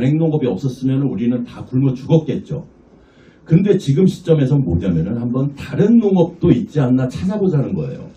관행농업이 없었으면 우리는 다 굶어 죽었겠죠. 근데 지금 시점에선 뭐냐면은 한번 다른 농업도 있지 않나 찾아보자는 거예요.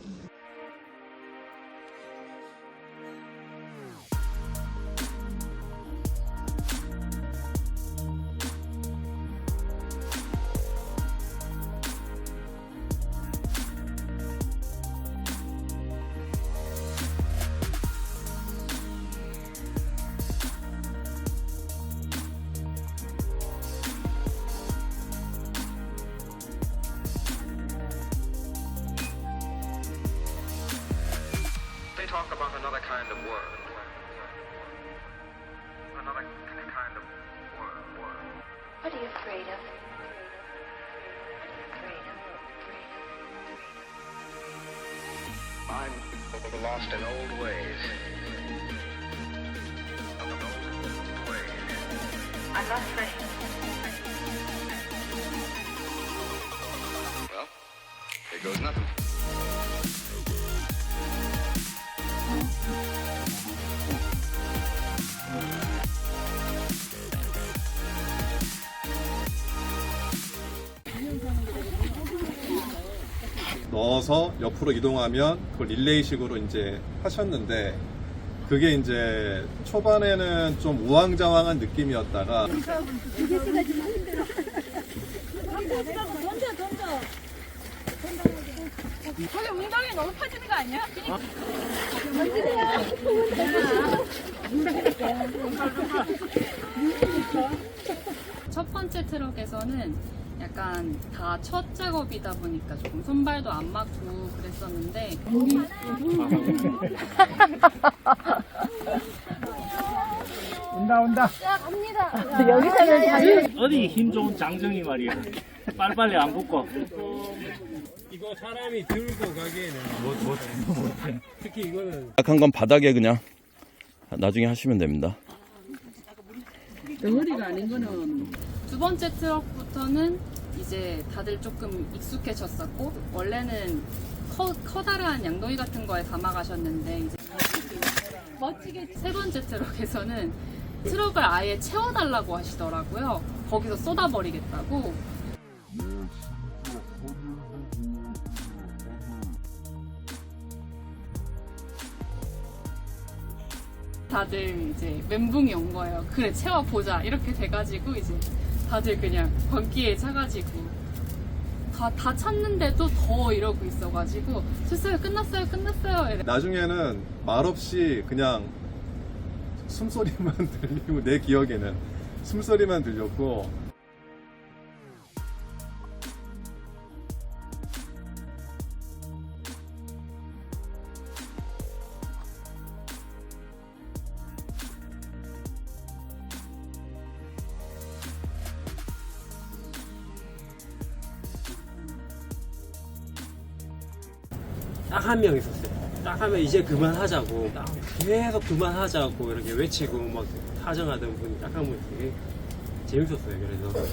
Talk about another kind of world. Another kind of world. world. What are you afraid of? I'm lost in old ways. Old ways. I'm not afraid. Well, here goes nothing. 넣어서 옆으로 이동하면 그 릴레이식으로 이제 하셨는데 그게 이제 초반에는 좀 우왕좌왕한 느낌이었다가 던져 던져 저기 웅덩이 너무 퍼지는 거 아니야? 첫 번째 트럭에서는 약간 다 첫 작업이다 보니까 조금 손발도 안 맞고 그랬었는데 어디 힘 좋은 장정이 말이야. 빨리빨리 안 붙고. 이거 사람이 들고 가기에는 못, 못, 못해. 특히 이거는 약한 건 바닥에 그냥 나중에 하시면 됩니다. 덩어리가 아닌 거는 두 번째 트럭부터는 이제 다들 조금 익숙해졌었고 원래는 커, 커다란 양동이 같은 거에 담아가셨는데 이제 멋지게 세 번째 트럭에서는 트럭을 아예 채워달라고 하시더라고요. 거기서 쏟아버리겠다고. 다들 이제 멘붕이 온 거예요. 그래 채워보자 이렇게 돼가지고 이제 다들 그냥 광기에 차가지고 다, 다 찼는데도 더 이러고 있어가지고 됐어요 끝났어요 끝났어요 이래. 나중에는 말없이 그냥 숨소리만 들리고 내 기억에는 숨소리만 들렸고 딱 한 명 있었어요. 딱 하면 이제 그만하자고. 딱 계속 그만하자고 이렇게 외치고 막 타정하던 분이 딱 한 분 되게 재밌었어요. 그래서.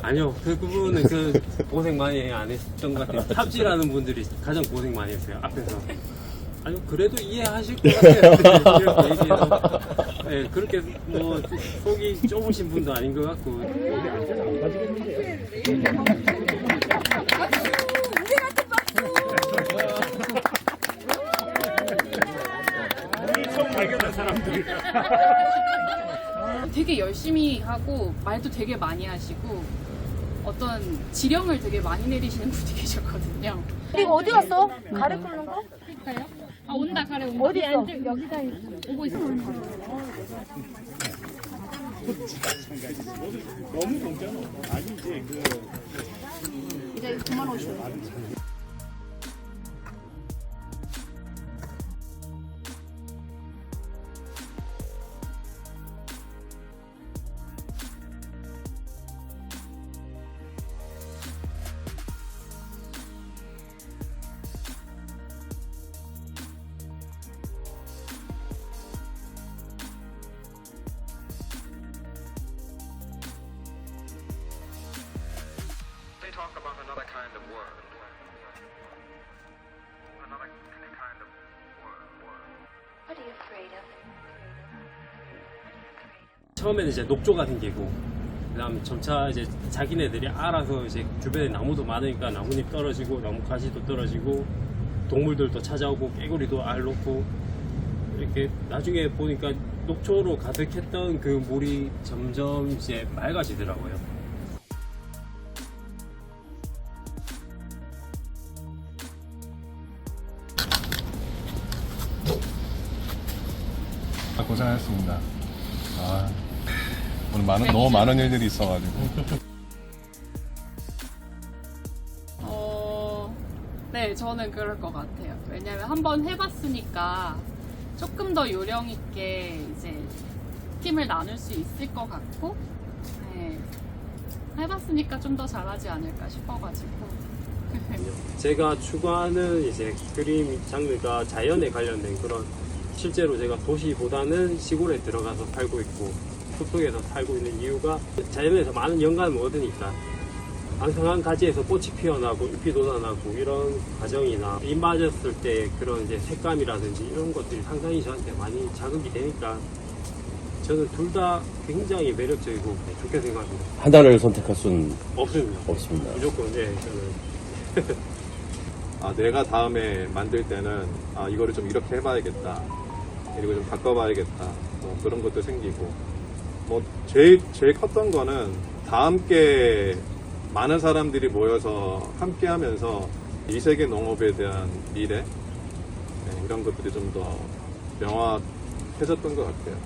아니요, 그 그분은 그 고생 많이 안 했던 것 같아요. 탑질하는 분들이 가장 고생 많이 했어요. 앞에서. 아니요, 그래도 이해하실 것 같아요. 이렇게 얘기해서. 네, 그렇게 뭐 속이 좁으신 분도 아닌 것 같고. 되게 열심히 하고 말도 되게 많이 하시고 어떤 지령을 되게 많이 내리시는 분이 계셨거든요. 이거 어디 갔어? 가래 끓는 거? 아 온다 가래 온다. 어디 있어? 여기다 오고 있어. 이제 그만 오시오. Another kind of world. Another kind of world. What are you afraid of? 처음에는 이제 녹조가 생기고 그다음 점차 이제 자기네들이 알아서 이제 주변에 나무도 많으니까 나뭇잎 떨어지고 나무 가지도 떨어지고 동물들도 찾아오고 깨구리도 알 놓고 이렇게 나중에 보니까 녹초로 가득했던 그 물이 점점 이제 맑아지더라고요. 고생하셨습니다. 아, 오늘 많은, 너무 많은 일들이 있어가지고. 어, 네, 저는 그럴 것 같아요. 왜냐면 한번 해봤으니까 조금 더 요령 있게 이제 팀을 나눌 수 있을 것 같고, 네, 해봤으니까 좀 더 잘하지 않을까 싶어가지고. 제가 추구하는 이제 그림 장르가 자연에 관련된 그런 실제로 제가 도시보다는 시골에 들어가서 살고 있고 숲속에서 살고 있는 이유가 자연에서 많은 영감을 얻으니까 앙상한 가지에서 꽃이 피어나고 잎이 돋아나고 이런 과정이나 잎 맞았을 때 그런 이제 색감이라든지 이런 것들이 상당히 저한테 많이 자극이 되니까 저는 둘 다 굉장히 매력적이고 좋게 생각합니다. 하나를 선택할 수는 없습니다. 없습니다. 무조건 예, 저는 아, 내가 다음에 만들 때는 아, 이거를 좀 이렇게 해봐야겠다. 그리고 좀 바꿔봐야겠다. 뭐 그런 것도 생기고. 뭐 제일 제일 컸던 거는 다 함께 많은 사람들이 모여서 함께 하면서 이 세계 농업에 대한 미래 네, 이런 것들이 좀 더 명확해졌던 것 같아요.